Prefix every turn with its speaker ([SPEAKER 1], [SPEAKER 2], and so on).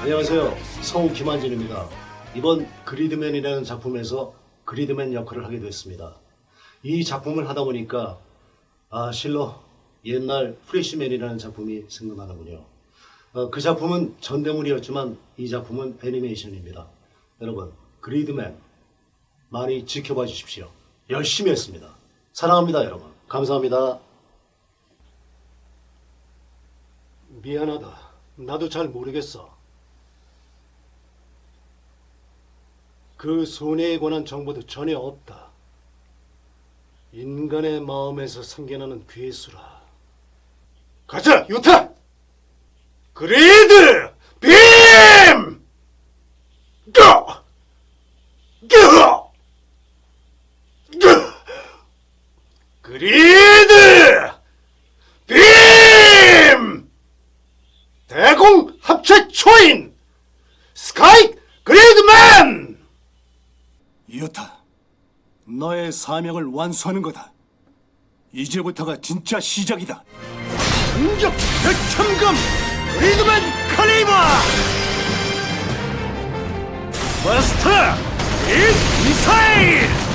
[SPEAKER 1] 안녕하세요. 성우 김한진입니다. 이번 그리드맨이라는 작품에서 그리드맨 역할을 하게 됐습니다. 이 작품을 하다 보니까 아 실로 옛날 프레시맨이라는 작품이 생각나는군요. 어, 그 작품은 전대물이었지만 이 작품은 애니메이션입니다. 여러분 그리드맨 많이 지켜봐 주십시오. 열심히 했습니다. 사랑합니다 여러분. 감사합니다. 미안하다. 나도 잘 모르겠어. 그 손해에 관한 정보도 전혀 없다. 인간의 마음에서 생겨나는 괴수라. 가자, 유타! 그리드! 빔! 고! 고! 고! 그리드! 빔! 대공 합체 초인! 스카이 그리드맨!
[SPEAKER 2] 이었다. 너의 사명을 완수하는 거다. 이제부터가 진짜 시작이다.
[SPEAKER 1] 공격 백천금 그리드맨 칼리버
[SPEAKER 2] 마스터! 이 미사일!